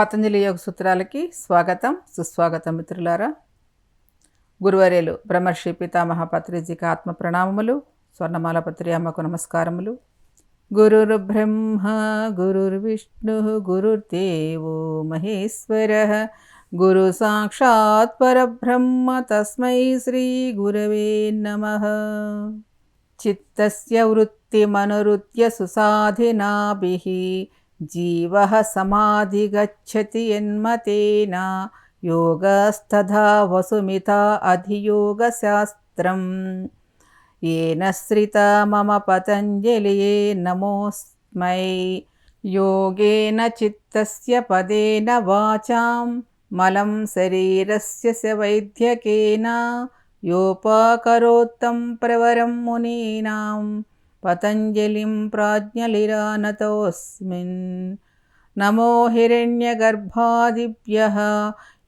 పతంజలి యోగ సూత్రాలకి స్వాగతం సుస్వాగతం మిత్రులారా. గురువరేలు బ్రహ్మర్షి పితామహ పత్రిజీకి ఆత్మ ప్రణామములు స్వర్ణమాల పత్రి అమ్మకు నమస్కారములు. గురుర్ బ్రహ్మ గురుర్విష్ణు గురుర్దేవో మహేశ్వర గురు సాక్షాత్ పరబ్రహ్మ తస్మై శ్రీ గురవే నమ. చిత్తస్య వృత్తిమనురుత్య సుసాధినాభి. जीवः समाधिगच्छति यन्मतेन योगस्तथा वसुमिता अधियोगशास्त्रम् येन श्रिता मम पतञ्जलिये नमोऽस्मै योगेन चित्तस्य पदेन वाचां मलं शरीरस्य च वैद्यकेन योपाकरोत्तं प्रवरं मुनीनाम् पतञ्जलिं प्राज्ञलिरानतोऽस्मिन् नमो हिरण्यगर्भादिभ्यः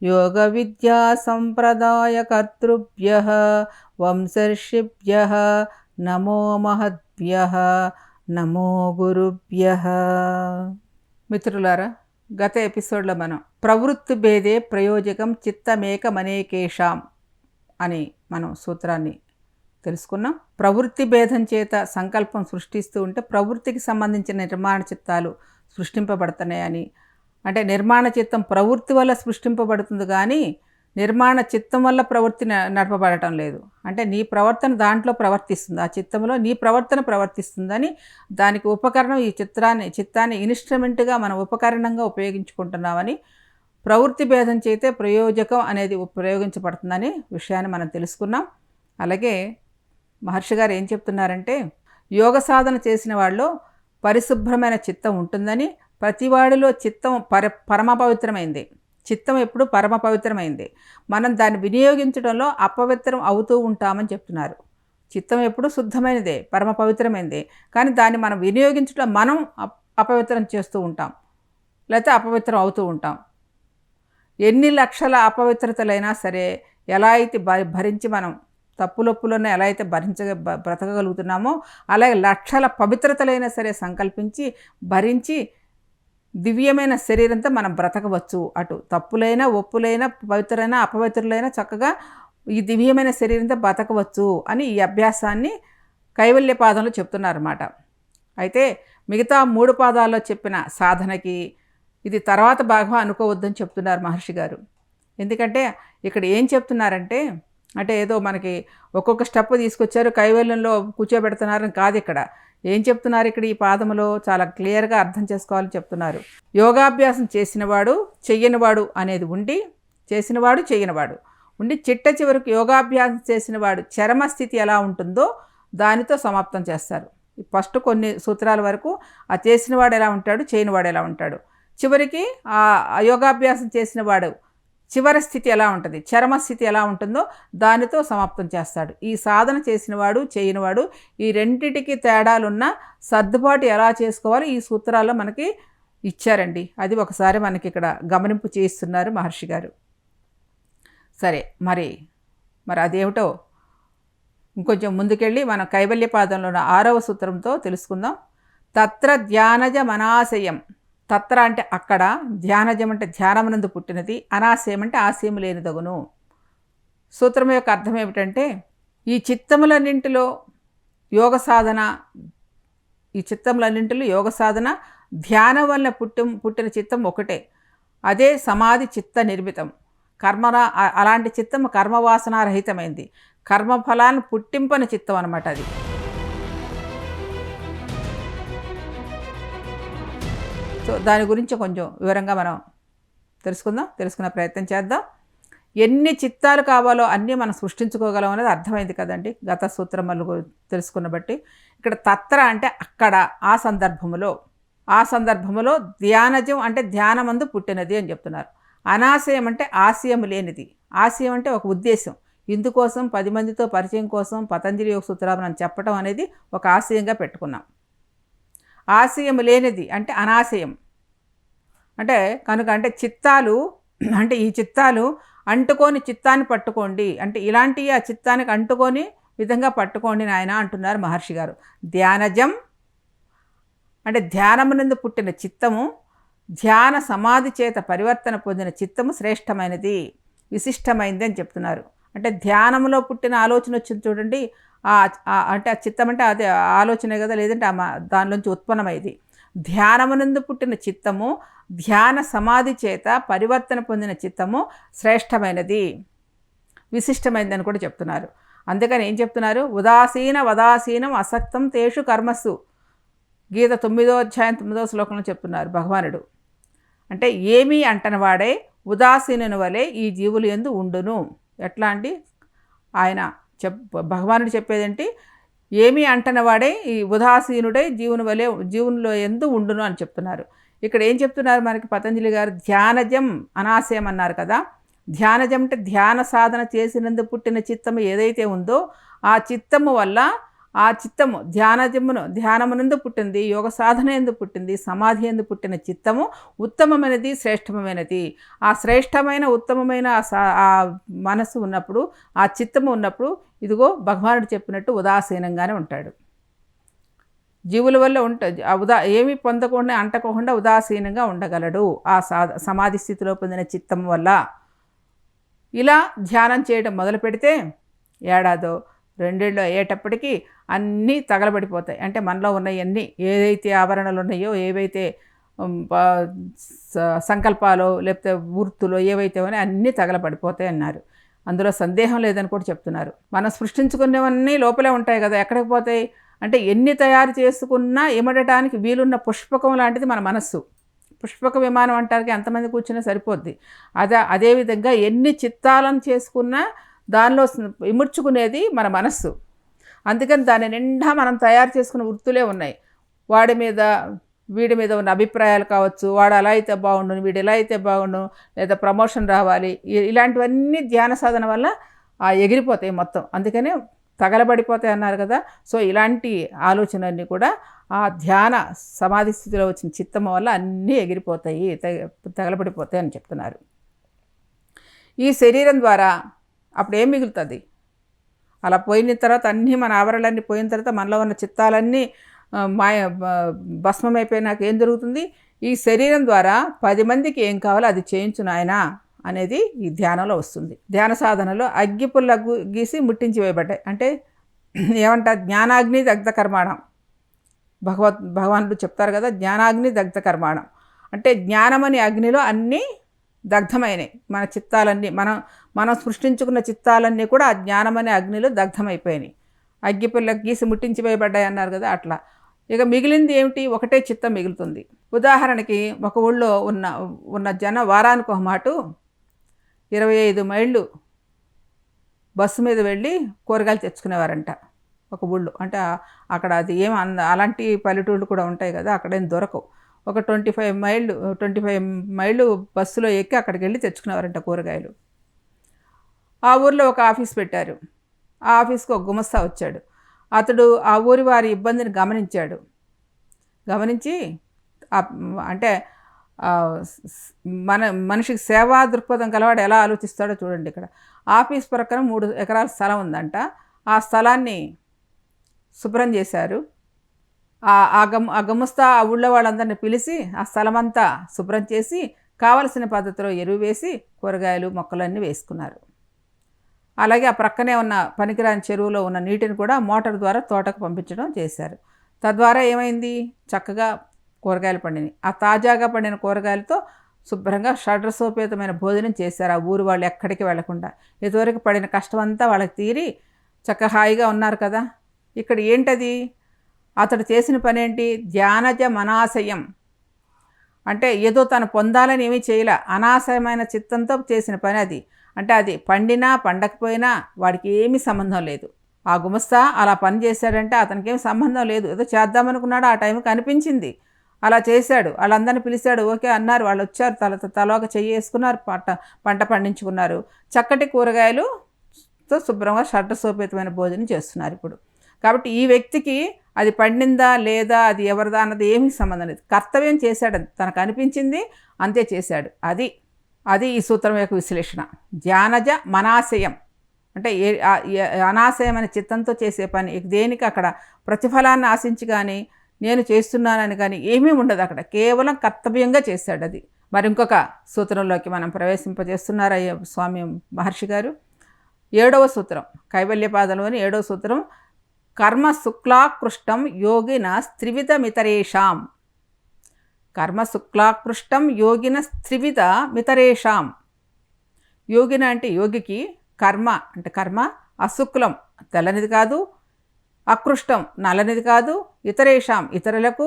योगविद्यासम्प्रदायकर्तृभ्यः వంశర్షిభ్య నమో మహద్భ్య నమో గురుభ్య మిత్రులారా గత ఎపిసోడ్లో మనం ప్రవృత్తి భేదే ప్రయోజకం చిత్తమేకమనేకేషాం అని మనం సూత్రాన్ని తెలుసుకున్నాం. ప్రవృత్తి భేదం చేత సంకల్పం సృష్టిస్తూ ఉంటే ప్రవృత్తికి సంబంధించిన నిర్మాణ చిత్తాలు సృష్టింపబడుతున్నాయని. అంటే నిర్మాణ చిత్తం ప్రవృత్తి వల్ల సృష్టింపబడుతుంది కానీ నిర్మాణ చిత్తం వల్ల ప్రవృత్తి నడపబడటం లేదు. అంటే నీ ప్రవర్తన దాంట్లో ప్రవర్తిస్తుంది. ఆ చిత్తంలో నీ ప్రవర్తన ప్రవర్తిస్తుందని దానికి ఉపకరణం ఈ చిత్రాన్ని చిత్తాన్ని ఇన్స్ట్రుమెంట్గా మనం ఉపకరణంగా ఉపయోగించుకుంటున్నామని ప్రవృత్తి భేదం చేతే ప్రయోజకం అనేది ప్రయోగించబడుతుందని విషయాన్ని మనం తెలుసుకున్నాం. అలాగే మహర్షి గారు ఏం చెప్తున్నారంటే యోగ సాధన చేసిన వాళ్ళు పరిశుభ్రమైన చిత్తం ఉంటుందని ప్రతివాడిలో చిత్తం పర పరమ పవిత్రమైంది చిత్తం ఎప్పుడు పరమ పవిత్రమైంది మనం దాన్ని వినియోగించడంలో అపవిత్రం అవుతూ ఉంటామని చెప్తున్నారు. చిత్తం ఎప్పుడు శుద్ధమైనదే పరమ పవిత్రమైనదే కానీ దాన్ని మనం వినియోగించడం మనం అపవిత్రం చేస్తూ ఉంటాం. లేకపోతే అపవిత్రం అవుతూ ఉంటాం. ఎన్ని లక్షల అపవిత్రతలైనా సరే ఎలా అయితే భరించి మనం తప్పులొప్పులను ఎలా అయితే భరించ బ్రతకగలుగుతున్నామో అలాగే లక్షల పవిత్రతలైనా సరే సంకల్పించి భరించి దివ్యమైన శరీరంతో మనం బ్రతకవచ్చు. అటు తప్పులైనా ఒప్పులైనా పవిత్రులైనా అపవిత్రులైనా చక్కగా ఈ దివ్యమైన శరీరంతో బ్రతకవచ్చు అని ఈ అభ్యాసాన్ని కైవల్య పాదంలో చెప్తున్నారన్నమాట. అయితే మిగతా మూడు పాదాల్లో చెప్పిన సాధనకి ఇది తర్వాత భాగం అనుకోవద్దని చెప్తున్నారు మహర్షి గారు. ఎందుకంటే ఇక్కడ ఏం చెప్తున్నారంటే అంటే ఏదో మనకి ఒక్కొక్క స్టెప్ తీసుకొచ్చారు కైవల్యంలో కూర్చోబెడుతున్నారని కాదు ఇక్కడ. ఏం చెప్తున్నారు ఇక్కడ ఈ పాదములో? చాలా క్లియర్గా అర్థం చేసుకోవాలని చెప్తున్నారు. యోగాభ్యాసం చేసినవాడు చెయ్యనివాడు అనేది ఉండి చేసినవాడు చెయ్యనివాడు. ఉండి చిట్ట చివరికి యోగాభ్యాసం చేసినవాడు చరమస్థితి ఎలా ఉంటుందో దానితో సమాప్తం చేస్తారు. ఫస్ట్ కొన్ని సూత్రాల వరకు ఆ చేసినవాడు ఎలా ఉంటాడు చేయనివాడు ఎలా ఉంటాడు. చివరికి ఆ యోగాభ్యాసం చేసినవాడు చివరి స్థితి ఎలా ఉంటుంది? చరమ స్థితి ఎలా ఉంటుందో దానితో సమాప్తం చేస్తాడు. ఈ సాధన చేసినవాడు చేయనివాడు ఈ రెండిటికి తేడాలున్న సర్దుబాటు ఎలా చేసుకోవాలో ఈ సూత్రాల్లో మనకి ఇచ్చారండి. అది ఒకసారి మనకి ఇక్కడ గమనింపు చేస్తున్నారు మహర్షి గారు. సరే మరి మరి అదేమిటో ఇంకొంచెం ముందుకెళ్ళి మనం కైవల్య పాదంలో ఉన్న ఆరవ సూత్రంతో తెలుసుకుందాం. తత్ర ధ్యానజ మనాశయం. తత్ర అంటే అక్కడ ధ్యానజం అంటే ధ్యానమునందు పుట్టినది అనాశయం అంటే ఆశయం లేనిదగును. సూత్రం యొక్క అర్థం ఏమిటంటే ఈ చిత్తములన్నింటిలో యోగ సాధన ఈ చిత్తములన్నింటిలో యోగ సాధన ధ్యానం వల్ల పుట్టి పుట్టిన చిత్తం ఒకటే. అదే సమాధి చిత్త నిర్మితం. కర్మ అలాంటి చిత్తం కర్మవాసనారహితమైంది. కర్మఫలాన్ని పుట్టింపని చిత్తం అనమాట అది. సో దాని గురించి కొంచెం వివరంగా మనం తెలుసుకుందాం తెలుసుకునే ప్రయత్నం చేద్దాం. ఎన్ని చిత్తాలు కావాలో అన్నీ మనం సృష్టించుకోగలం అనేది అర్థమైంది కదండి గత సూత్రం మళ్ళీ తెలుసుకున్న బట్టి. ఇక్కడ తత్ర అంటే అక్కడ ఆ సందర్భములో. ఆ సందర్భములో ధ్యానజం అంటే ధ్యానమందు పుట్టినది అని చెప్తున్నారు. అనాశయం అంటే ఆశయం లేనిది. ఆశయం అంటే ఒక ఉద్దేశం. ఇందుకోసం పది మందితో పరిచయం కోసం పతంజలి యోగ సూత్రాలు మనం చెప్పడం అనేది ఒక ఆశయంగా పెట్టుకున్నాం. ఆశయం లేనిది అంటే అనాశయం. అంటే కనుక అంటే చిత్తాలు అంటే ఈ చిత్తాలు అంటుకొని చిత్తాన్ని పట్టుకోండి. అంటే ఇలాంటి ఆ చిత్తానికి అంటుకొని విధంగా పట్టుకోండి నాయన అంటున్నారు మహర్షి గారు. ధ్యానజం అంటే ధ్యానమునందు పుట్టిన చిత్తము ధ్యాన సమాధి చేత పరివర్తన పొందిన చిత్తము శ్రేష్టమైనది విశిష్టమైంది అని చెప్తున్నారు. అంటే ధ్యానంలో పుట్టిన ఆలోచన వచ్చింది చూడండి. అంటే ఆ చిత్తం అంటే అదే ఆలోచనే కదా లేదంటే దానిలోంచి ఉత్పన్నమైంది. ధ్యానమునందు పుట్టిన చిత్తము ధ్యాన సమాధి చేత పరివర్తన పొందిన చిత్తము శ్రేష్టమైనది. విశిష్టమైనదని కూడా చెప్తున్నారు. అందుకని ఏం చెప్తున్నారు? ఉదాసీన వదాసీనం అసక్తం తేషు కర్మస్సు గీత తొమ్మిదో అధ్యాయం తొమ్మిదో శ్లోకంలో చెప్తున్నారు భగవానుడు. అంటే ఏమీ అంటనవాడే ఉదాసీనుని వలె ఈ జీవులు ఎందు ఉండును. ఎట్లా అండి? ఆయన చెప్ భగవానుడు చెప్పేదేంటి? ఏమీ అంటనవాడే ఈ ఉదాసీనుడే జీవుని వలె జీవునిలో ఎందు ఉండును అని చెప్తున్నారు. ఇక్కడ ఏం చెప్తున్నారు మనకి పతంజలి గారు? ధ్యానజం అనాశయం అన్నారు కదా. ధ్యానజం అంటే ధ్యాన సాధన చేసినందు పుట్టిన చిత్తము ఏదైతే ఉందో ఆ చిత్తము వల్ల ఆ చిత్తము ధ్యానజమును ధ్యానమునందు పుట్టింది యోగ సాధన ఎందు పుట్టింది సమాధి ఎందు పుట్టిన చిత్తము ఉత్తమమైనది శ్రేష్టమైనది. ఆ శ్రేష్టమైన ఉత్తమమైన ఆ మనసు ఉన్నప్పుడు ఆ చిత్తము ఉన్నప్పుడు ఇదిగో భగవానుడు చెప్పినట్టు ఉదాసీనంగానే ఉంటాడు. జీవుల వల్ల ఉంట ఉదా ఏమి పొందకుండా అంటకోకుండా ఉదాసీనంగా ఉండగలడు. ఆ సమాధి స్థితిలో పొందిన చిత్తం వల్ల. ఇలా ధ్యానం చేయడం మొదలు పెడితే ఏడాదో రెండేళ్ళు అయ్యేటప్పటికీ అన్నీ తగలబడిపోతాయి. అంటే మనలో ఉన్నవన్నీ ఏదైతే ఆభరణలు ఉన్నాయో ఏవైతే సంకల్పాలు లేకపోతే వృత్తులు ఏవైతే ఉన్నాయో అన్నీ తగలబడిపోతాయి అన్నారు. అందులో సందేహం లేదని కూడా చెప్తున్నారు. మనం సృష్టించుకునేవన్నీ లోపలే ఉంటాయి కదా ఎక్కడికి పోతాయి? అంటే ఎన్ని తయారు చేసుకున్నా ఇమడటానికి వీలున్న పుష్పకం లాంటిది మన మనస్సు. పుష్పక విమానం అంటానికి ఎంతమంది కూర్చున్నా సరిపోద్ది. అదే అదేవిధంగా ఎన్ని చిత్తాలను చేసుకున్నా దానిలో ఇముడ్చుకునేది మన మనస్సు. అందుకని దాని నిండా మనం తయారు చేసుకున్న వృత్తులే ఉన్నాయి. వాడి మీద వీడి మీద ఉన్న అభిప్రాయాలు కావచ్చు వాడు అలా అయితే బాగుండు వీడు ఎలా అయితే బాగుండు లేదా ప్రమోషన్ రావాలి ఇలాంటివన్నీ ధ్యాన సాధన వల్ల ఎగిరిపోతాయి మొత్తం. అందుకనే తగలబడిపోతాయి అన్నారు కదా. సో ఇలాంటి ఆలోచనలన్నీ కూడా ఆ ధ్యాన సమాధి స్థితిలో వచ్చిన చిత్తం వల్ల అన్నీ ఎగిరిపోతాయి తగలబడిపోతాయి అని చెప్తున్నారు. ఈ శరీరం ద్వారా అప్పుడు ఏం మిగులుతుంది? అలా పోయిన తర్వాత అన్నీ మన ఆవరణలన్నీ పోయిన తర్వాత మనలో ఉన్న చిత్తాలన్నీ మాయ భస్మమైపోయినాక ఏం జరుగుతుంది? ఈ శరీరం ద్వారా పది మందికి ఏం కావాలో అది చేయించు నాయన అనేది ఈ ధ్యానంలో వస్తుంది. ధ్యాన సాధనలో అగ్గిపుల్ల గీసి ముట్టించి వేయబడ్డాయి. అంటే ఏమంటారు? జ్ఞానాగ్ని దగ్ధ కర్మాణం. భగవత్ భగవానుడు చెప్తారు కదా జ్ఞానాగ్ని దగ్ధ కర్మాణం. అంటే జ్ఞానమని అగ్నిలో అన్నీ దగ్ధమైనవి మన చిత్తాలన్నీ మనం మనం సృష్టించుకున్న చిత్తాలన్నీ కూడా ఆ జ్ఞానమనే అగ్నిలో దగ్ధమైపోయినాయి. అగ్గిపుల్ల గీసి ముట్టించి వేయబడ్డాయి అన్నారు కదా అట్లా. ఇక మిగిలింది ఏమిటి? ఒకటే చిత్తం మిగులుతుంది. ఉదాహరణకి ఒక ఊళ్ళో ఉన్న ఉన్న జన వారానికి ఒక మాటు ఇరవై ఐదు మైళ్ళు బస్సు మీద వెళ్ళి కూరగాయలు తెచ్చుకునేవారంట ఒక ఊళ్ళో. అంటే అక్కడ అది ఏం అంద అలాంటి పల్లెటూళ్ళు కూడా ఉంటాయి కదా అక్కడేం దొరకవు. ఒక ట్వంటీ ఫైవ్ మైళ్ళు ట్వంటీ ఫైవ్ మైళ్ళు బస్సులో ఎక్కి అక్కడికి వెళ్ళి తెచ్చుకునేవారంట కూరగాయలు. ఆ ఊర్లో ఒక ఆఫీస్ పెట్టారు. ఆ ఆఫీస్కి ఒక గుమస్తా వచ్చాడు. అతడు ఆ ఊరి వారి ఇబ్బందిని గమనించాడు. గమనించి అంటే మన మనిషికి సేవా దృక్పథం కలవాడు ఎలా ఆలోచిస్తాడో చూడండి ఇక్కడ. ఆఫీస్ ప్రక్కన మూడు ఎకరాల స్థలం ఉందంట. ఆ స్థలాన్ని శుభ్రం చేశారు. ఆ గమ్ ఆ గమ్ముస్తా ఆ ఊళ్ళో వాళ్ళందరిని పిలిచి ఆ స్థలమంతా శుభ్రం చేసి కావలసిన పద్ధతిలో ఎరువు వేసి కూరగాయలు మొక్కలన్నీ వేసుకున్నారు. అలాగే ఆ ప్రక్కనే ఉన్న పనికిరాని చెరువులో ఉన్న నీటిని కూడా మోటార్ ద్వారా తోటకు పంపించడం చేశారు. తద్వారా ఏమైంది? చక్కగా కూరగాయలు పండినాయి ఆ తాజాగా పండిన కూరగాయలతో శుభ్రంగా షడ్రసోపేతమైన భోజనం చేశారు. ఆ ఊరు వాళ్ళు ఎక్కడికి వెళ్ళకుండా. ఇదివరకు పడిన కష్టం అంతా వాళ్ళకి తీరి చక్క హాయిగా ఉన్నారు కదా. ఇక్కడ ఏంటది? అతడు చేసిన పని ఏంటి ధ్యానజ మనాశయం అంటే ఏదో తను పొందాలని ఏమీ చేయలే. అనాశయమైన చిత్తంతో చేసిన పని అది. అంటే అది పండినా పండకపోయినా వాడికి ఏమీ సంబంధం లేదు. ఆ గుమస్తా అలా పని చేశాడంటే అతనికి ఏమి సంబంధం లేదు. ఏదో చేద్దామనుకున్నాడు ఆ టైంకి అనిపించింది. అలా చేశాడు. వాళ్ళందరిని పిలిచాడు. ఓకే అన్నారు. వాళ్ళు వచ్చారు. తల తలోక చెయ్యి వేసుకున్నారు. పంట పంట పండించుకున్నారు. చక్కటి కూరగాయలుతో శుభ్రంగా షడ్డ సోపేతమైన భోజనం చేస్తున్నారు ఇప్పుడు. కాబట్టి ఈ వ్యక్తికి అది పండిందా లేదా అది ఎవరిదా అన్నది ఏమీ సంబంధం లేదు. కర్తవ్యం చేశాడు. తనకు అనిపించింది అంతే చేశాడు. అది అది ఈ సూత్రం యొక్క విశ్లేషణ. ధ్యానజ మనాశయం. అంటే ఏ అనే చిత్తంతో చేసే పని దేనికి అక్కడ ప్రతిఫలాన్ని ఆశించి కానీ నేను చేస్తున్నానని కానీ ఏమీ ఉండదు అక్కడ. కేవలం కర్తవ్యంగా చేశాడు అది. మరి ఇంకొక సూత్రంలోకి మనం ప్రవేశింపజేస్తున్నారయ్య స్వామి మహర్షి గారు? ఏడవ సూత్రం కైవల్యపాదంలోని ఏడవ సూత్రం కర్మ శుక్లాకృష్టం యోగిన స్త్రివిధమితరేషాం కర్మ శుక్లాకృష్టం యోగిన స్త్రివిధ మితరేషాం. యోగిన అంటే యోగికి కర్మ అంటే కర్మ అశుక్లం తెల్లనిది కాదు అకృష్టం నల్లనిది కాదు ఇతరేషాం ఇతరులకు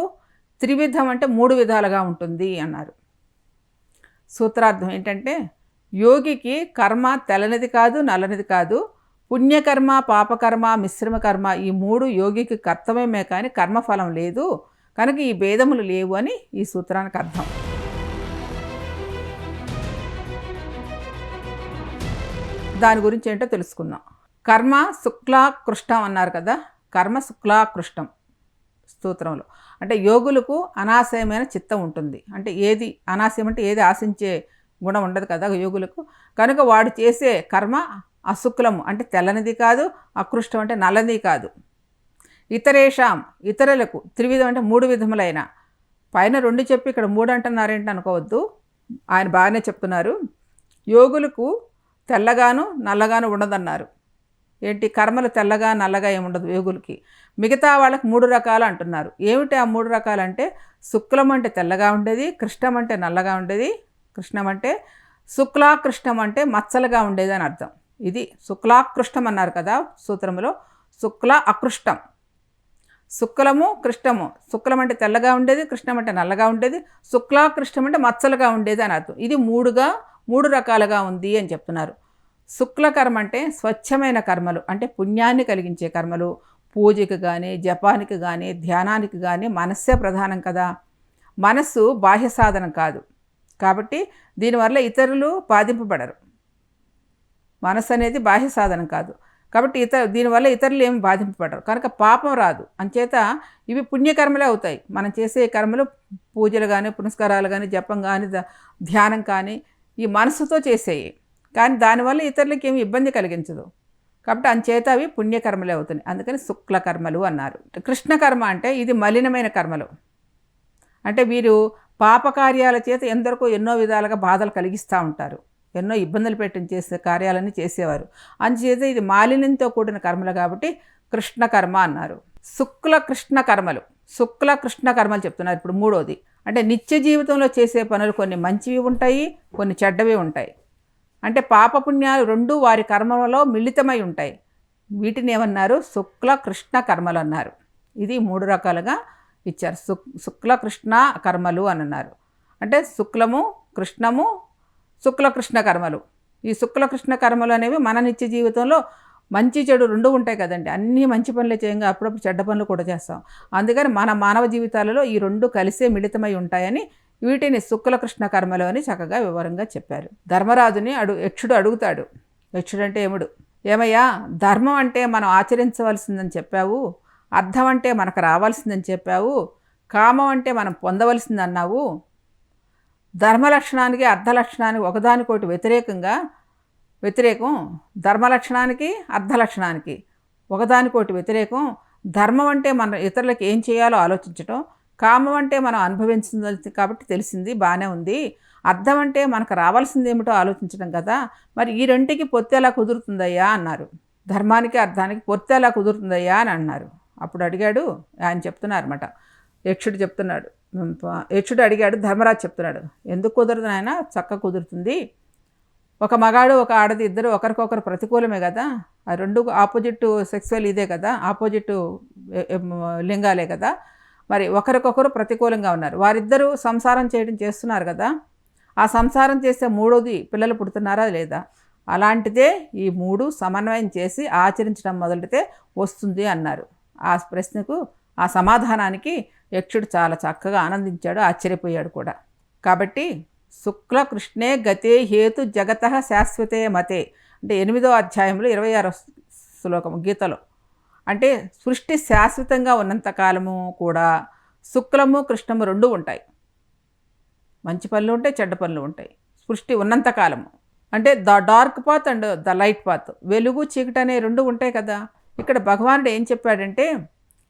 త్రివిధం అంటే మూడు విధాలుగా ఉంటుంది అన్నారు. సూత్రార్థం ఏంటంటే యోగికి కర్మ తెల్లనిది కాదు నల్లనిది కాదు పుణ్యకర్మ పాపకర్మ మిశ్రమ కర్మ ఈ మూడు యోగికి కర్తవ్యమే కానీ కర్మఫలం లేదు. కనుక ఈ భేదములు లేవు అని ఈ సూత్రానికి అర్థం. దాని గురించి ఏంటో తెలుసుకుందాం. కర్మ శుక్లాకృష్టం అన్నారు కదా. కర్మ శుక్లాకృష్టం స్తోత్రంలో. అంటే యోగులకు అనాశయమైన చిత్తం ఉంటుంది. అంటే ఏది అనాశయం అంటే ఏది ఆశించే గుణం ఉండదు కదా యోగులకు. కనుక వాడు చేసే కర్మ అశుక్లము అంటే తెల్లనిది కాదు అకృష్టం అంటే నల్లనిది కాదు. ఇతరేషాం ఇతరులకు త్రివిధం అంటే మూడు విధములైన. పైన రెండు చెప్పి ఇక్కడ మూడు అంటున్నారేంటి అనుకోవద్దు. ఆయన బాగానే చెప్తున్నారు. యోగులకు తెల్లగాను నల్లగాను ఉండదన్నారు. ఏంటి? కర్మలు తెల్లగా నల్లగా ఏముండదు యోగులకి. మిగతా వాళ్ళకి మూడు రకాలు అంటున్నారు. ఏమిటి ఆ మూడు రకాలు అంటే శుక్లం అంటే తెల్లగా ఉండేది కృష్ణం అంటే నల్లగా ఉండేది కృష్ణం అంటే శుక్లాకృష్ణం అంటే మచ్చలుగా ఉండేది అని అర్థం. ఇది శుక్లాకృష్టం అన్నారు కదా సూత్రంలో శుక్ల అకృష్టం. శుక్లము కృష్ణము శుక్లం అంటే తెల్లగా ఉండేది కృష్ణం అంటే నల్లగా ఉండేది శుక్లాకృష్ణం అంటే మచ్చలుగా ఉండేది అని అర్థం. ఇది మూడుగా మూడు రకాలుగా ఉంది అని చెప్తున్నారు. శుక్ల కర్మ అంటే స్వచ్ఛమైన కర్మలు అంటే పుణ్యాన్ని కలిగించే కర్మలు. పూజకి కానీ జపానికి కానీ ధ్యానానికి కానీ మనస్సే ప్రధానం కదా. మనస్సు బాహ్య సాధనం కాదు. కాబట్టి దీనివల్ల ఇతరులు బాధింపబడరు. మనస్సు అనేది బాహ్య సాధనం కాదు. కాబట్టి ఇతర దీనివల్ల ఇతరులు ఏమి బాధింపబడరు. కనుక పాపం రాదు. అంచేత ఇవి పుణ్యకర్మలే అవుతాయి. మనం చేసే కర్మలు పూజలు కానీ పునస్కారాలు కానీ జపం కానీ ధ్యానం కానీ ఈ మనసుతో చేసేవి కానీ దానివల్ల ఇతరులకి ఏమి ఇబ్బంది కలిగించదు. కాబట్టి అంచేత అవి పుణ్యకర్మలే అవుతున్నాయి. అందుకని శుక్ల కర్మలు అన్నారు కృష్ణకర్మ అంటే ఇది మలినమైన కర్మలు. అంటే వీరు పాపకార్యాల చేత ఎందరికో ఎన్నో విధాలుగా బాధలు కలిగిస్తూ ఉంటారు. ఎన్నో ఇబ్బందులు పెట్టిన చేసే కార్యాలన్నీ చేసేవారు. అంచేత ఇది మాలిన్యంతో కూడిన కర్మలు కాబట్టి కృష్ణ కర్మ అన్నారు. శుక్ల కృష్ణ కర్మలు. శుక్ల కృష్ణ కర్మలు చెప్తున్నారు ఇప్పుడు మూడోది. అంటే నిత్య జీవితంలో చేసే పనులు కొన్ని మంచివి ఉంటాయి కొన్ని చెడ్డవి ఉంటాయి. అంటే పాపపుణ్యాలు రెండు వారి కర్మలలో మిళితమై ఉంటాయి. వీటిని ఏమన్నారు? శుక్ల కృష్ణ కర్మలు అన్నారు. ఇది మూడు రకాలుగా ఇచ్చారు. శుక్ శుక్ల కృష్ణ కర్మలు అని అన్నారు. అంటే శుక్లము కృష్ణము శుక్ల కృష్ణ కర్మలు. ఈ శుక్ల కృష్ణ కర్మలు అనేవి మన నిత్య జీవితంలో మంచి చెడు రెండు ఉంటాయి కదండి. అన్నీ మంచి పనులే చేయంగా అప్పుడప్పుడు చెడ్డ పనులు కూడా చేస్తాం. అందుకని మన మానవ జీవితాలలో ఈ రెండు కలిసే మిళితమై ఉంటాయని వీటిని శుక్లకృష్ణ కర్మలు అని చక్కగా వివరంగా చెప్పారు. ధర్మరాజుని అడు యక్షుడు అడుగుతాడు. యక్షుడు అంటే ఏముడు ఏమయ్యా ధర్మం అంటే మనం ఆచరించవలసిందని చెప్పావు? అర్థం అంటే మనకు రావాల్సిందని చెప్పావు? కామం అంటే మనం పొందవలసింది అన్నావు? ధర్మలక్షణానికి అర్ధలక్షణానికి ఒకదానికోటి వ్యతిరేకంగా వ్యతిరేకం ధర్మలక్షణానికి అర్ధలక్షణానికి ఒకదానికోటి వ్యతిరేకం ధర్మం అంటే మన ఇతరులకు ఏం చేయాలో ఆలోచించటం కామం అంటే మనం అనుభవించింది కాబట్టి తెలిసింది బాగానే ఉంది. అర్థం అంటే మనకు రావాల్సింది ఏమిటో ఆలోచించడం కదా మరి ఈ రెంటికి పొత్తి ఎలా కుదురుతుందయ్యా అన్నారు. ధర్మానికి అర్థానికి పొత్తి ఎలా కుదురుతుందయ్యా అని అన్నారు. అప్పుడు అడిగాడు ఆయన చెప్తున్నారన్నమాట. యక్షుడు చెప్తున్నాడు యక్షుడు అడిగాడు ధర్మరాజు చెప్తున్నాడు ఎందుకు కుదరదు నాయన? చక్క కుదురుతుంది. ఒక మగాడు ఒక ఆడది ఇద్దరు ఒకరికొకరు ప్రతికూలమే కదా. ఆ రెండు ఆపోజిట్ సెక్సువల్ ఇదే కదా ఆపోజిట్ లింగాలే కదా. మరి ఒకరికొకరు ప్రతికూలంగా ఉన్నారు. వారిద్దరూ సంసారం చేయడం చేస్తున్నారు కదా. ఆ సంసారం చేస్తే మూడోది పిల్లలు పుడుతున్నారా లేదా? అలాంటిదే ఈ మూడు సమన్వయం చేసి ఆచరించడం మొదలెడితే వస్తుంది అన్నారు. ఆ ప్రశ్నకు ఆ సమాధానానికి యక్షుడు చాలా చక్కగా ఆనందించాడు ఆశ్చర్యపోయాడు కూడా. కాబట్టి శుక్ల కృష్ణే గతే హేతు జగత శాశ్వతే మతే. అంటే ఎనిమిదో అధ్యాయంలో ఇరవై ఆరో శ్లోకము గీతలో. అంటే సృష్టి శాశ్వతంగా ఉన్నంతకాలము కూడా శుక్లము కృష్ణము రెండు ఉంటాయి. మంచి పనులు ఉంటాయి చెడ్డ పనులు ఉంటాయి. సృష్టి ఉన్నంతకాలము అంటే the dark path and the light path. వెలుగు చీకటి అనే రెండు ఉంటాయి కదా. ఇక్కడ భగవానుడు ఏం చెప్పాడంటే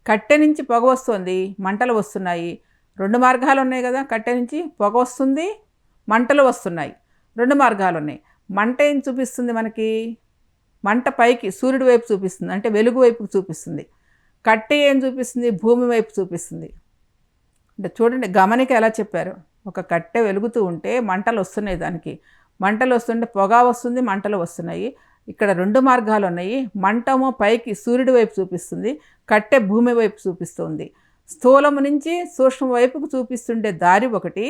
కట్టె నుంచి పొగ వస్తుంది మంటలు వస్తున్నాయి. రెండు మార్గాలు ఉన్నాయి కదా కట్టె నుంచి పొగ వస్తుంది మంటలు వస్తున్నాయి. రెండు మార్గాలు ఉన్నాయి. మంట ఏం చూపిస్తుంది మనకి? మంట పైకి సూర్యుడి వైపు చూపిస్తుంది అంటే వెలుగు వైపు చూపిస్తుంది. కట్టె ఏం చూపిస్తుంది? భూమి వైపు చూపిస్తుంది. అంటే చూడండి గమనిక ఎలా చెప్పారు? ఒక కట్టె వెలుగుతూ ఉంటే మంటలు వస్తున్నాయి దానికి. మంటలు వస్తుంటే పొగ వస్తుంది మంటలు వస్తున్నాయి. ఇక్కడ రెండు మార్గాలు ఉన్నాయి. మంటము పైకి సూర్యుడి వైపు చూపిస్తుంది కట్టె భూమి వైపు చూపిస్తుంది. స్థూలము నుంచి సూక్ష్మ వైపుకు చూపిస్తుండే దారి ఒకటి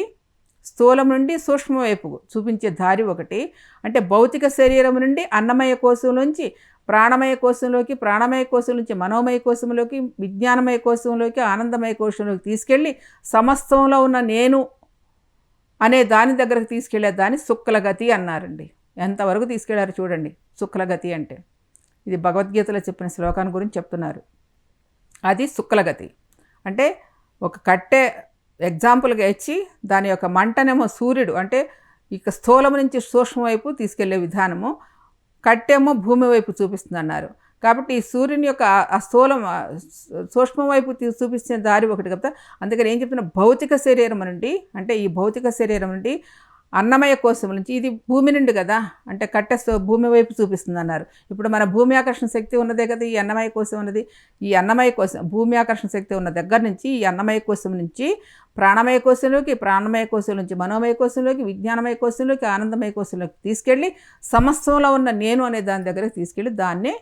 స్థూలం నుండి సూక్ష్మ వైపుకు చూపించే దారి ఒకటి. అంటే భౌతిక శరీరం నుండి అన్నమయ కోశం నుంచి ప్రాణమయ కోశంలోకి ప్రాణమయ కోశం నుంచి మనోమయ కోశంలోకి విజ్ఞానమయ కోశంలోకి ఆనందమయ కోశంలోకి తీసుకెళ్ళి సమస్తంలో ఉన్న నేను అనే దాని దగ్గరకు తీసుకెళ్ళే దాన్ని శుక్లగతి అన్నారండి. ఎంతవరకు తీసుకెళ్ళారు చూడండి. శుక్లగతి అంటే. ఇది భగవద్గీతలో చెప్పిన శ్లోకాన్ని గురించి చెప్తున్నారు. అది శుక్లగతి. అంటే ఒక కట్టె ఎగ్జాంపుల్గా ఇచ్చి దాని యొక్క మంటనేమో సూర్యుడు అంటే ఇక స్థూలం నుంచి సూక్ష్మ వైపు తీసుకెళ్ళే విధానము కట్టేమో భూమి వైపు చూపిస్తుంది అన్నారు కాబట్టి ఈ సూర్యుని యొక్క ఆ స్థూలం సూక్ష్మ వైపు చూపించిన దారి ఒకటి కదా. అందుకని ఏం చెప్తున్నా? భౌతిక శరీరం నుండి అంటే ఈ భౌతిక శరీరం నుండి అన్నమయ కోశం నుంచి ఇది భూమి నుండి కదా? అంటే కట్టెస్తో భూమి వైపు చూపిస్తుంది అన్నారు ఇప్పుడు మన భూమి ఆకర్షణ శక్తి ఉన్నదే కదా ఈ అన్నమయ కోశం ఉన్నది? ఈ అన్నమయ కోశం భూమి ఆకర్షణ శక్తి ఉన్న దగ్గర నుంచి ఈ అన్నమయ కోశం నుంచి ప్రాణమయ కోశంలోకి ప్రాణమయ కోశం నుంచి మనోమయ కోశంలోకి విజ్ఞానమయ కోశంలోకి ఆనందమయ కోశంలోకి తీసుకెళ్ళి సమస్తంలో ఉన్న నేను అనే దాని దగ్గరకు తీసుకెళ్ళి దాన్నే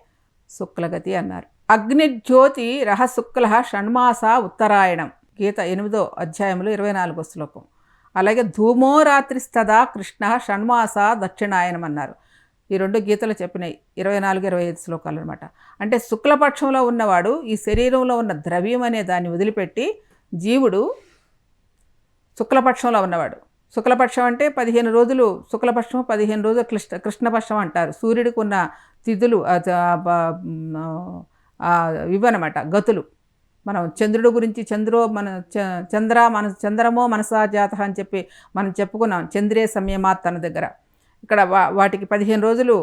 శుక్లగతి అన్నారు. అగ్నిజ్యోతి రహశుక్ల షణ్మాస ఉత్తరాయణం. గీత ఎనిమిదో అధ్యాయంలో ఇరవై నాలుగో శ్లోకం. అలాగే ధూమో రాత్రిస్తదా కృష్ణ షణ్మాస దక్షిణాయనం అన్నారు ఈ రెండు గీతలు చెప్పినాయి. ఇరవై నాలుగు ఇరవై ఐదు శ్లోకాలు అనమాట అంటే శుక్లపక్షంలో ఉన్నవాడు ఈ శరీరంలో ఉన్న ద్రవ్యం అనే దాన్ని వదిలిపెట్టి జీవుడు శుక్లపక్షంలో ఉన్నవాడు. శుక్లపక్షం అంటే పదిహేను రోజులు శుక్లపక్షం పదిహేను రోజులు కృష్ణ కృష్ణపక్షం అంటారు. సూర్యుడికి ఉన్న తిథులు ఇవన్నమాట గతులు. మనం చంద్రుడు గురించి చంద్రో మన చంద్ర మన చంద్రమో మనసా జాత అని చెప్పి మనం చెప్పుకున్నాం. చంద్రే సమయమా తన దగ్గర. ఇక్కడ వా వాటికి పదిహేను రోజులు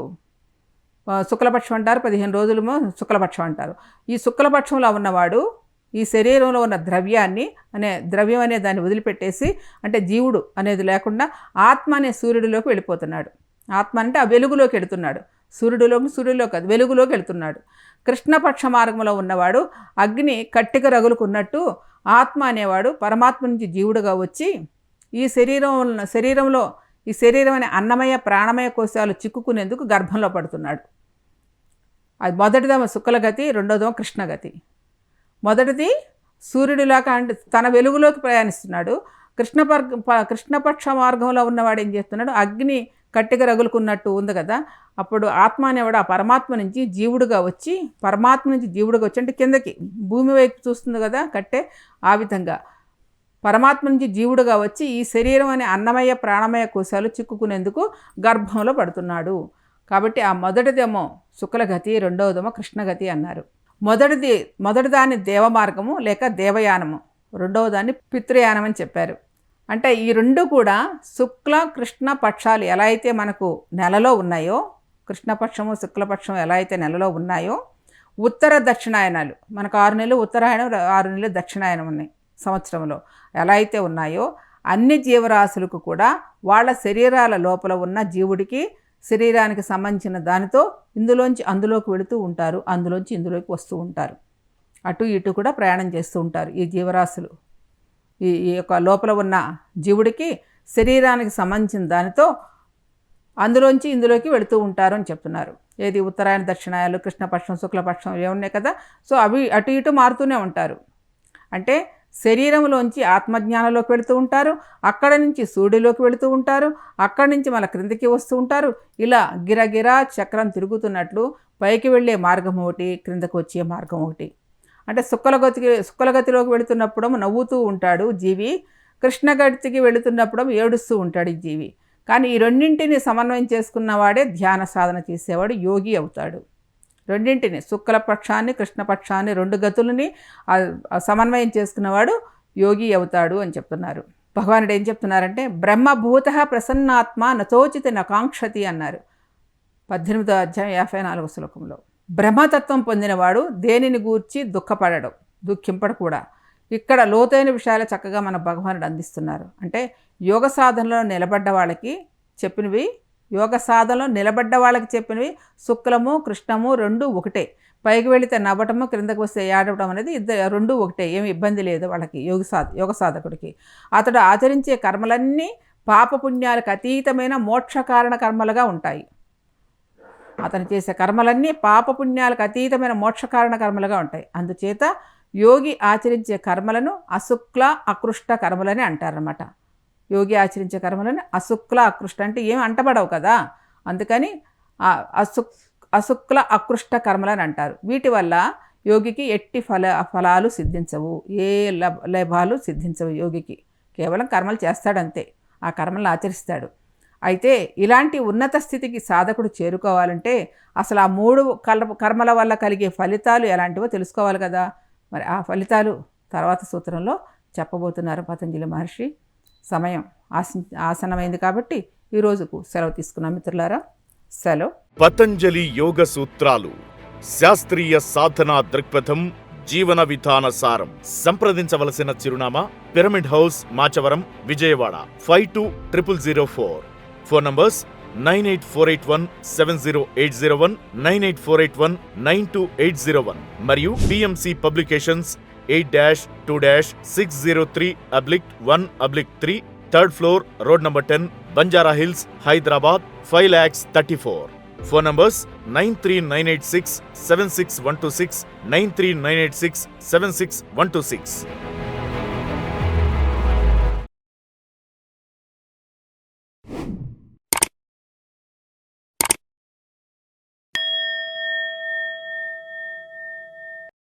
శుక్లపక్షం అంటారు పదిహేను రోజులు శుక్లపక్షం అంటారు. ఈ శుక్లపక్షంలో ఉన్నవాడు ఈ శరీరంలో ఉన్న ద్రవ్యాన్ని అనే ద్రవ్యం అనే దాన్ని వదిలిపెట్టేసి అంటే జీవుడు అనేది లేకుండా ఆత్మ అనే సూర్యుడిలోకి వెళ్ళిపోతున్నాడు. ఆత్మ అంటే ఆ వెలుగులోకి వెళుతున్నాడు సూర్యుడిలోకి సూర్యుడిలోకి కాదు వెలుగులోకి వెళుతున్నాడు కృష్ణపక్ష మార్గంలో ఉన్నవాడు అగ్ని కట్టిక రగులుకున్నట్టు ఆత్మ అనేవాడు పరమాత్మ నుంచి జీవుడుగా వచ్చి ఈ శరీరం శరీరంలో ఈ శరీరం అనే అన్నమయ ప్రాణమయ కోశాలు చిక్కుకునేందుకు గర్భంలో పడుతున్నాడు. అది మొదటిదేమో శుక్లగతి రెండోదేమో కృష్ణగతి. మొదటిది సూర్యుడిలాగా అంటే తన వెలుగులోకి ప్రయాణిస్తున్నాడు. కృష్ణ కృష్ణపక్ష మార్గంలో ఉన్నవాడు ఏం చేస్తున్నాడు? అగ్ని కట్టిగా రగులుకున్నట్టు ఉంది కదా అప్పుడు ఆత్మ అనేవాడు ఆ పరమాత్మ నుంచి జీవుడుగా వచ్చి పరమాత్మ నుంచి జీవుడుగా వచ్చి అంటే కిందకి భూమి వైపు చూస్తుంది కదా కట్టే ఆ విధంగా. పరమాత్మ నుంచి జీవుడుగా వచ్చి ఈ శరీరం అనే అన్నమయ ప్రాణమయ కోశాలు చిక్కుకునేందుకు గర్భంలో పడుతున్నాడు. కాబట్టి ఆ మొదటిదేమో శుక్లగతి రెండవదేమో కృష్ణగతి అన్నారు. మొదటిది మొదటిదాన్ని దేవమార్గము లేక దేవయానము రెండవదాన్ని పితృయానం అని చెప్పారు. అంటే ఈ రెండు కూడా శుక్ల కృష్ణ పక్షాలు ఎలా అయితే మనకు నెలలో ఉన్నాయో కృష్ణపక్షము శుక్లపక్షం ఎలా అయితే నెలలో ఉన్నాయో ఉత్తర దక్షిణాయనాలు మనకు ఆరు నెలలు ఉత్తరాయణం ఆరు నెలలు దక్షిణాయనం ఉన్నాయి సంవత్సరంలో. ఎలా అయితే ఉన్నాయో అన్ని జీవరాశులకు కూడా వాళ్ళ శరీరాల లోపల ఉన్న జీవుడికి శరీరానికి సంబంధించిన దానితో ఇందులోంచి అందులోకి వెళుతూ ఉంటారు అందులోంచి ఇందులోకి వస్తూ ఉంటారు. అటు ఇటు కూడా ప్రయాణం చేస్తూ ఉంటారు ఈ జీవరాశులు. ఈ ఈ యొక్క లోపల ఉన్న జీవుడికి శరీరానికి సంబంధించిన దానితో అందులోంచి ఇందులోకి వెళుతూ ఉంటారు అని చెప్తున్నారు. ఏది ఉత్తరాయణ దక్షిణాయాలు కృష్ణపక్షం శుక్లపక్షం ఏమున్నాయి కదా? సో అవి అటు ఇటు మారుతూనే ఉంటారు. అంటే శరీరంలోంచి ఆత్మజ్ఞానంలోకి వెళుతూ ఉంటారు అక్కడ నుంచి సూర్యుడిలోకి వెళుతూ ఉంటారు అక్కడి నుంచి మన క్రిందికి వస్తూ ఉంటారు. ఇలా గిరగిరా చక్రం తిరుగుతున్నట్లు పైకి వెళ్ళే మార్గం ఒకటి క్రిందకు వచ్చే మార్గం ఒకటి. అంటే సుక్కలగతికి సుక్కలగతిలోకి వెళుతున్నప్పుడు నవ్వుతూ ఉంటాడు జీవి. కృష్ణగతికి వెళుతున్నప్పుడు ఏడుస్తూ ఉంటాడు ఈ జీవి. కానీ ఈ రెండింటిని సమన్వయం చేసుకున్నవాడే ధ్యాన సాధన చేసేవాడు యోగి అవుతాడు. రెండింటిని శుక్లపక్షాన్ని కృష్ణపక్షాన్ని రెండు గతులని సమన్వయం చేసుకున్నవాడు యోగి అవుతాడు అని చెప్తున్నారు. భగవానుడు ఏం చెప్తున్నారంటే బ్రహ్మభూత ప్రసన్నాత్మ నతోచిత నకాంక్షతి అన్నారు. పద్దెనిమిదో అధ్యాయం యాభై నాలుగో శ్లోకంలో. బ్రహ్మతత్వం పొందినవాడు దేనిని గూర్చి దుఃఖపడడం దుఃఖింపడు కూడా ఇక్కడ లోతైన విషయాలు చక్కగా మన భగవానుడు అందిస్తున్నారు. అంటే యోగ సాధనలో నిలబడ్డ వాళ్ళకి చెప్పినవి యోగ సాధనలో నిలబడ్డ వాళ్ళకి చెప్పినవి శుక్లము కృష్ణము రెండు ఒకటే. పైకి వెళితే నవ్వటము క్రిందకు వస్తే ఏడవటం అనేది ఇద్దరు రెండు ఒకటే ఏమి ఇబ్బంది లేదు వాళ్ళకి యోగ సాధ యోగ సాధకుడికి. అతడు ఆచరించే కర్మలన్నీ పాపపుణ్యాలకు అతీతమైన మోక్షకారణ కర్మలుగా ఉంటాయి. అతను చేసే కర్మలన్నీ పాపపుణ్యాలకు అతీతమైన మోక్షకారణ కర్మలుగా ఉంటాయి. అందుచేత యోగి ఆచరించే కర్మలను అశుక్ల అకృష్ట కర్మలని అంటారనమాట యోగి ఆచరించే కర్మలను అశుక్ల అకృష్ట అంటే ఏం అంటబడవు కదా. అందుకని అశుక్ అశుక్ల అకృష్ట కర్మలని అంటారు. వీటి వల్ల యోగికి ఎట్టి ఫల ఫలాలు సిద్ధించవు. ఏ లభ సిద్ధించవు యోగికి. కేవలం కర్మలు చేస్తాడంతే. ఆ కర్మలను ఆచరిస్తాడు. అయితే ఇలాంటి ఉన్నత స్థితికి సాధకుడు చేరుకోవాలంటే అసలు ఆ మూడు కర్మల వల్ల కలిగే ఫలితాలు ఎలాంటివో తెలుసుకోవాలి కదా. మరి ఆ ఫలితాలు తర్వాత సూత్రంలో చెప్పబోతున్నారు పతంజలి మహర్షి. సమయం ఆసి ఆసనమైంది కాబట్టి ఈ రోజుకు సెలవు తీసుకున్నాం మిత్రులారా. సెలవు. పతంజలి యోగ సూత్రాలు. శాస్త్రీయ సాధనా దృక్పథం జీవన విధాన సారం. సంప్రదించవలసిన చిరునామా Pyramid House Machavaram Vijayawada. Five two triple zero four. phone numbers nine eight four eight one seven zero eight zero one nine eight four eight one nine two eight zero one మరియు PMC publications eight dash two dash six zero three oblique one oblique three third floor road number ten Banjara hills Hyderabad five lakhs thirty four phone numbers nine three nine eight six seven six one two six nine three nine eight six seven six one two six